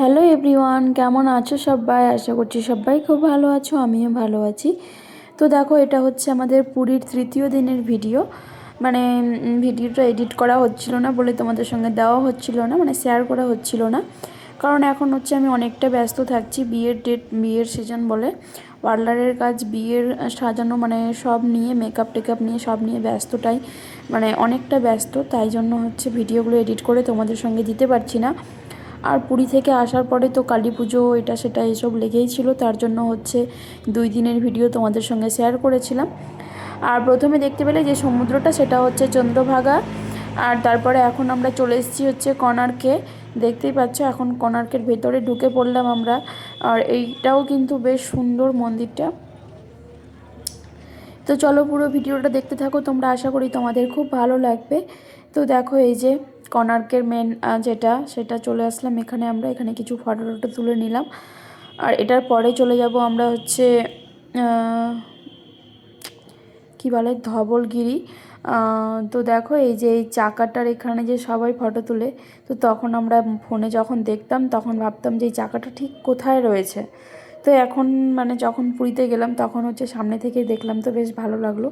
Hello everyone কেমন আছো সবাই? আশা করছি সবাই খুব ভালো আছো, আমিও ভালো আছি। তো দেখো, এটা হচ্ছে আমাদের পুরীর তৃতীয় দিনের ভিডিও মানে ভিডিওটা এডিট করা হচ্ছিল না বলে তোমাদের সঙ্গে দেওয়া হচ্ছিল না মানে শেয়ার করা হচ্ছিল না। কারণ এখন হচ্ছে আমি অনেকটা ব্যস্ত থাকছি, বিয়ের ডেট বিয়ের সিজন বলে। পার্লারের কাজ, বিয়ের সাজানো মানে সব নিয়ে মেকআপ টেকআপ নিয়ে, সব নিয়ে ব্যস্তটাই মানে অনেকটা ব্যস্ত। তাই জন্য হচ্ছে ভিডিওগুলো এডিট করে তোমাদের সঙ্গে দিতে পারছি না। আর পুরী থেকে আসার পরে তো কালী পুজো, এটা সেটা এসব লেগেই ছিল। তার জন্য হচ্ছে দুই দিনের ভিডিও তোমাদের সঙ্গে শেয়ার করেছিলাম। আর প্রথমে দেখতে পেলে যে সমুদ্রটা, সেটা হচ্ছে চন্দ্রভাগা। আর তারপরে এখন আমরা চলে এসেছি হচ্ছে কনার্কে দেখতেই পাচ্ছ, এখন কনার্কের ভেতরে ঢুকে পড়লাম আমরা। আর এইটাও কিন্তু বেশ সুন্দর মন্দিরটা। তো চলো পুরো ভিডিওটা দেখতে থাকো, তোমরা আশা করি তোমাদের খুব ভালো লাগবে। তো দেখো এই যে কনার্কের মেন যেটা, সেটা চলে আসলাম এখানে আমরা। এখানে কিছু ফটো টটো তুলে নিলাম। আর এটার পরে চলে যাব আমরা হচ্ছে কি বলে, ধবলগিরি। তো দেখো এই যে এই চাকাটার এখানে যে সবাই ফটো তুলে, তো তখন আমরা ফোনে যখন দেখতাম, তখন ভাবতাম যে এই চাকাটা ঠিক কোথায় রয়েছে। তো এখন মানে যখন পুরীতে গেলাম, তখন হচ্ছে সামনে থেকে দেখলাম তো বেশ ভালো লাগল।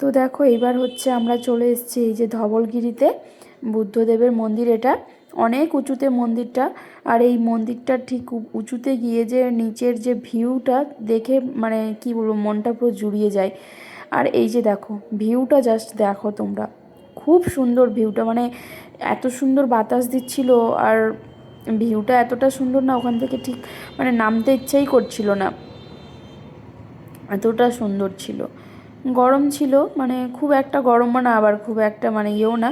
তো দেখো এবার হচ্ছে আমরা চলে এসেছি এই যে ধবলগিরিতে। বুদ্ধদেবের মন্দির এটা। অনেক উঁচুতে মন্দিরটা। আর এই মন্দিরটা ঠিক উঁচুতে গিয়ে যে নিচের যে ভিউটা দেখে মানে কি বলব, মনটা পুরো জুড়িয়ে যায়। আর এই যে দেখো, ভিউটা জাস্ট দেখো তোমরা। খুব সুন্দর ভিউটা। মানে এত সুন্দর বাতাস দিচ্ছিল আর ভিউটা এতটা সুন্দর না, ওখান থেকে ঠিক মানে নামতে ইচ্ছাই করছিল না। এতটা সুন্দর ছিল। গরম ছিল মানে খুব একটা গরমও না, আবার খুব একটা মানে ইয়েও না।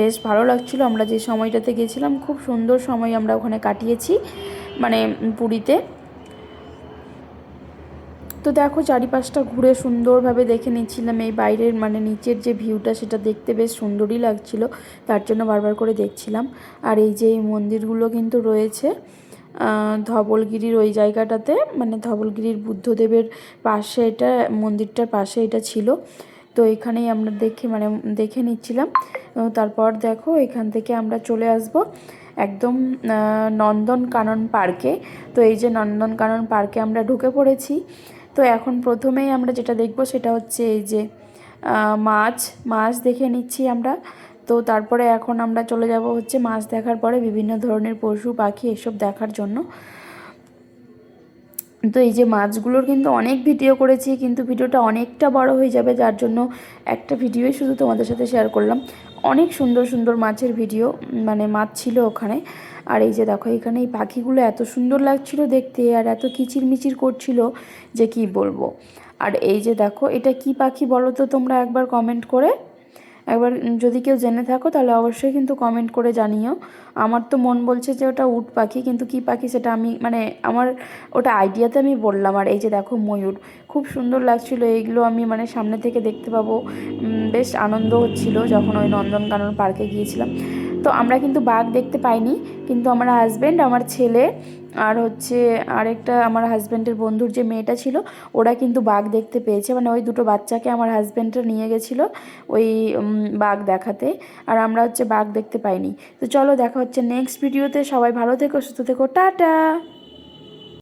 বেশ ভালো লাগছিল, আমরা যে সময়টাতে গেছিলাম, খুব সুন্দর সময় আমরা ওখানে কাটিয়েছি মানে পুরীতে। তো দেখো, চারিপাশটা ঘুরে সুন্দরভাবে দেখে নিচ্ছিলাম, এই বাইরের মানে নিচের যে ভিউটা, সেটা দেখতে বেশ সুন্দরই লাগছিল, তার জন্য বারবার করে দেখছিলাম। আর এই যে এই মন্দিরগুলো কিন্তু রয়েছে ধবলগিরির ওই জায়গাটাতে মানে ধবলগিরির বুদ্ধদেবের পাশে এটা, মন্দিরটার পাশে এটা ছিল। তো এখানেই আমরা দেখে মানে দেখে নিচ্ছিলাম। তারপর দেখো, এখান থেকে আমরা চলে আসব একদম নন্দন কানন পার্কে তো এই যে নন্দন কানন পার্কে আমরা ঢুকে পড়েছি। তো এখন প্রথমেই আমরা যেটা দেখব সেটা হচ্ছে এই যে মাছ মাছ দেখে নিচ্ছি আমরা। তো তারপরে এখন আমরা চলে যাব হচ্ছে মাছ দেখার পরে বিভিন্ন ধরনের পশু, পাখি এসব দেখার জন্য। তো এই যে মাছগুলোর কিন্তু অনেক ভিডিও করেছি, কিন্তু ভিডিওটা অনেকটা বড় হয়ে যাবে, যার জন্য একটা ভিডিওই শুধু তোমাদের সাথে শেয়ার করলাম। অনেক সুন্দর সুন্দর মাছের ভিডিও মানে মাছ ছিল ওখানে। আর এই যে দেখো, এখানে এই পাখিগুলো এত সুন্দর লাগছিল দেখতে, আর এত কিচিরমিচির করছিল যে কি বলব। আর এই যে দেখো, এটা কি পাখি বলো তো তোমরা একবার কমেন্ট করে। একবার যদি কেউ জেনে থাকো, তাহলে অবশ্যই কিন্তু কমেন্ট করে জানিও। আমার তো মন বলছে যে ওটা উট পাখি, কিন্তু কি পাখি সেটা আমি মানে আমার ওটা আইডিয়াতে আমি বললাম। আর এই যে দেখো ময়ূর, খুব সুন্দর লাগছিল। এইগুলো আমি মানে সামনে থেকে দেখতে পাবো। বেশ আনন্দ হচ্ছিল যখন ওই নন্দনকানন পার্কে গিয়েছিলাম। তো আমরা কিন্তু বাঘ দেখতে পাইনি, কিন্তু আমার হাজব্যান্ড আমার ছেলে আর হচ্ছে আরেকটা আমার হাজব্যান্ডের বন্ধুর যে মেয়েটা ছিল, ওরা কিন্তু বাঘ দেখতে পেয়েছে। মানে ওই দুটো বাচ্চাকে আমার হাজব্যান্ডটা নিয়ে গেছিল ওই বাঘ দেখাতে আর আমরা হচ্ছে বাঘ দেখতে পাইনি। তো চলো দেখা হচ্ছে নেক্সট ভিডিওতে সবাই ভালো থেকো, সুস্থ থেকো। টাটা!